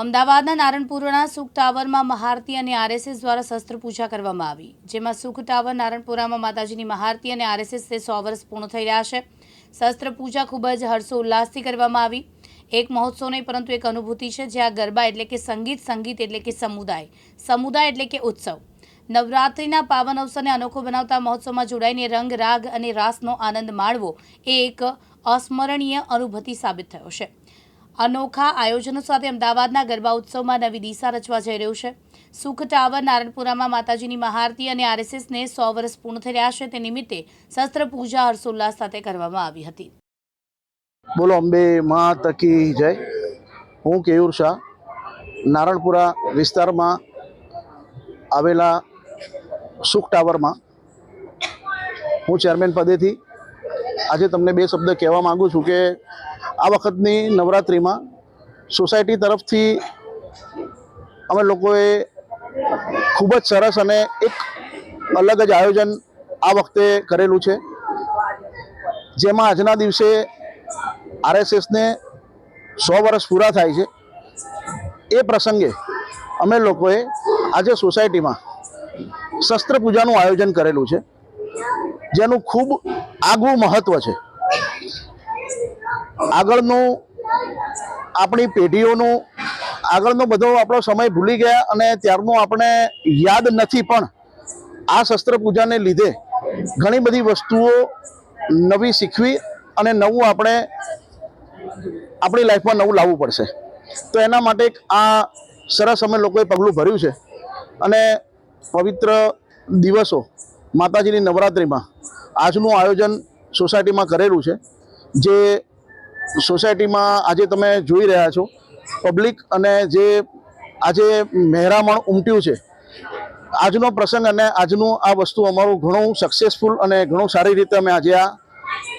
અમદાવાદના નારણપુરાના સુખ ટાવરમાં મહારતી અને આરએસએસ દ્વારા શસ્ત્ર પૂજા કરવામાં આવી. જેમાં સુખ ટાવર નારણપુરામાં માતાજીની મહારતી અને આરએસએસને સો વર્ષ પૂર્ણ થઈ રહ્યા છે. શસ્ત્ર પૂજા ખૂબ જ હર્ષો ઉલ્લાસથી કરવામાં આવી. એક મહોત્સવ નહીં, પરંતુ એક અનુભૂતિ છે જ્યાં ગરબા એટલે કે સંગીત સંગીત એટલે કે સમુદાય. સમુદાય એટલે કે ઉત્સવ. નવરાત્રિના પાવન અવસરને અનોખો બનાવતા મહોત્સવમાં જોડાઈને રંગ, રાગ અને રાસનો આનંદ માણવો એ એક અસ્મરણીય અનુભૂતિ સાબિત થયો છે. અનોખા આયોજનો સાથે અમદાવાદના ગરબા ઉત્સવમાં નવી દિશા રચવા જઈ રહ્યું છે. સુખ ટાવર નારણપુરામાં માતાજીની મહારતી અને આરએસએસને સો વર્ષ પૂર્ણ થઈ રહ્યા છે તે નિમિત્તે શસ્ત્ર પૂજા હર્ષોલ્લાસ સાથે કરવામાં આવી હતી. બોલો, અંબે મા તકી જય. હું કેયુર શાહ. નારણપુરા વિસ્તારમાં આવેલા સુખ ટાવરમાં હું ચેરમેન પદેથી આજે તમને બે શબ્દ કહેવા માગું છું કે આ વખતની નવરાત્રિમાં સોસાયટી તરફથી અમે લોકોએ ખૂબ જ સરસ અને એક અલગ જ આયોજન આ વખતે કરેલું છે. જેમાં આજના દિવસે આરએસએસને સો વર્ષ પૂરા થાય છે. એ પ્રસંગે અમે લોકોએ આજે સોસાયટીમાં શસ્ત્ર પૂજાનું આયોજન કરેલું છે. જેનું ખૂબ આગવું મહત્ત્વ છે. આગળનું આપણી પેઢીઓનું, આગળનો બધો આપણો સમય ભૂલી ગયા અને ત્યારનું આપણે યાદ નથી પણ આ શસ્ત્ર પૂજાને લીધે ઘણી બધી વસ્તુઓ નવી શીખવી અને નવું આપણે આપણી લાઈફમાં નવું લાવવું પડશે. તો એના માટે આ સરસ અમે લોકોએ પગલું ભર્યું છે અને પવિત્ર દિવસો માતાજીની નવરાત્રિમાં આજનું આયોજન સોસાયટીમાં કરેલું છે, જે સોસાયટીમાં આજે તમે જોઈ રહ્યા છો, પબ્લિક અને જે આજે મહેરામણ ઉમટ્યું છે, આજનો પ્રસંગ અને આજનું આ વસ્તુ અમારું ઘણું સક્સેસફુલ અને ઘણું સારી રીતે અમે આજે આ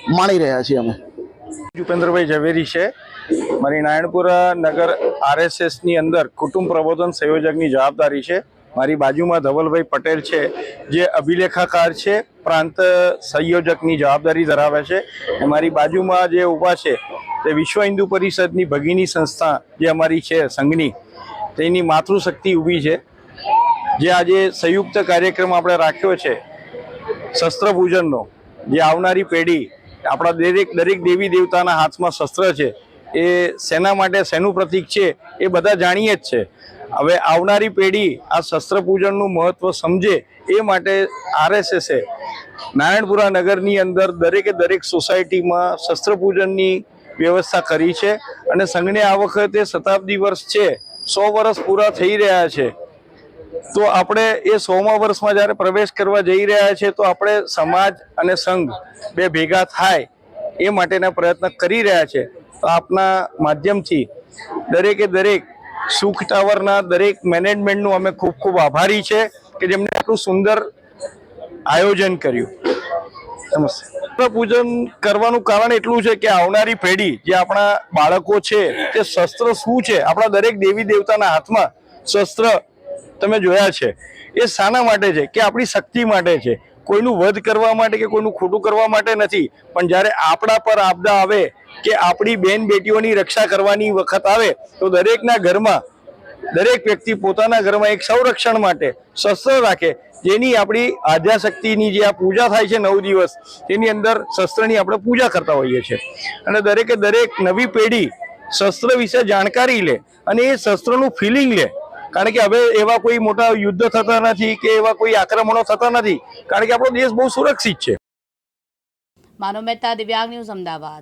માણી રહ્યા છીએ અમે. ભૂપેન્દ્રભાઈ ઝવેરી છે. મારી નારાયણપુરા નગર આરએસએસની અંદર કુટુંબ પ્રબોધન સંયોજકની જવાબદારી છે. મારી બાજુમાં ધવલભાઈ પટેલ છે, જે અભિલેખાકાર છે, પ્રાંત સંયોજકની જવાબદારી ધરાવે છે. મારી બાજુમાં જે ઊભા છે, તે વિશ્વ હિન્દુ પરિષદની ભગીની સંસ્થા જે અમારી છે સંઘની, તેની માતૃશક્તિ ઊભી છે. જે આજે સંયુક્ત કાર્યક્રમ આપણે રાખ્યો છે, શસ્ત્ર પૂજનનો, જે આવનારી પેઢી, આપણા દરેક દરેક દેવી દેવતાના હાથમાં શસ્ત્ર છે, એ શેના માટે શેનું પ્રતીક છે, એ બધા જાણીએ જ છે. હવે આવનારી પેઢી આ શસ્ત્ર પૂજનનું મહત્વ સમજે એ માટે આરએસએસે નારાયણપુરા નગરની અંદર દરેકે દરેક સોસાયટીમાં શસ્ત્ર પૂજનની વ્યવસ્થા કરી છે અને સંઘને આ વખતે શતાબ્દી વર્ષ છે, સો વર્ષ પૂરા થઈ રહ્યા છે. તો આપણે એ સોમા વર્ષમાં જ્યારે પ્રવેશ કરવા જઈ રહ્યા છે, તો આપણે સમાજ અને સંઘ બે ભેગા થાય એ માટેના પ્રયત્ન કરી રહ્યા છે. તો આપના માધ્યમથી દરેકે દરેક સુખ ટાવરના દરેક મેનેજમેન્ટનું અમે ખૂબ ખૂબ આભારી છે કે જેમણે આટલું સુંદર આયોજન કર્યું. નમસ્તે. પૂજન કરવાનું કારણ એટલું છે કે આવનારી પેઢી જે આપણા બાળકો છે, તે શસ્ત્ર શું છે, આપણા દરેક દેવી દેવતાના હાથમાં શસ્ત્ર તમે જોયા છે, એ શાના માટે છે કે આપણી શક્તિ માટે છે? કોઈનું વધ કરવા માટે કે કોઈનું ખોટું કરવા માટે નથી, પણ જ્યારે આપણા પર આપદા આવે કે આપણી બેન બેટીઓની રક્ષા કરવાની વખત આવે તો દરેકના ઘરમાં દરેક વ્યક્તિ પોતાના ઘરમાં એક સંરક્ષણ માટે શસ્ત્ર રાખે, જેની આપણી આદ્યાશક્તિની જે આ પૂજા થાય છે નવ દિવસ, તેની અંદર શસ્ત્રની આપણે પૂજા કરતા હોઈએ છીએ. અને દરેકે દરેક નવી પેઢી શસ્ત્ર વિશે જાણકારી લે અને એ શસ્ત્રનું ફિલિંગ લે. કારણ કે હવે એવા કોઈ મોટા યુદ્ધ થતા નથી કે એવા કોઈ આક્રમણો થતા નથી. કારણ કે આપણો દેશ બહુ સુરક્ષિત છે. માનવ મહેતા, દિવ્યાંગ ન્યૂઝ અમદાવાદ.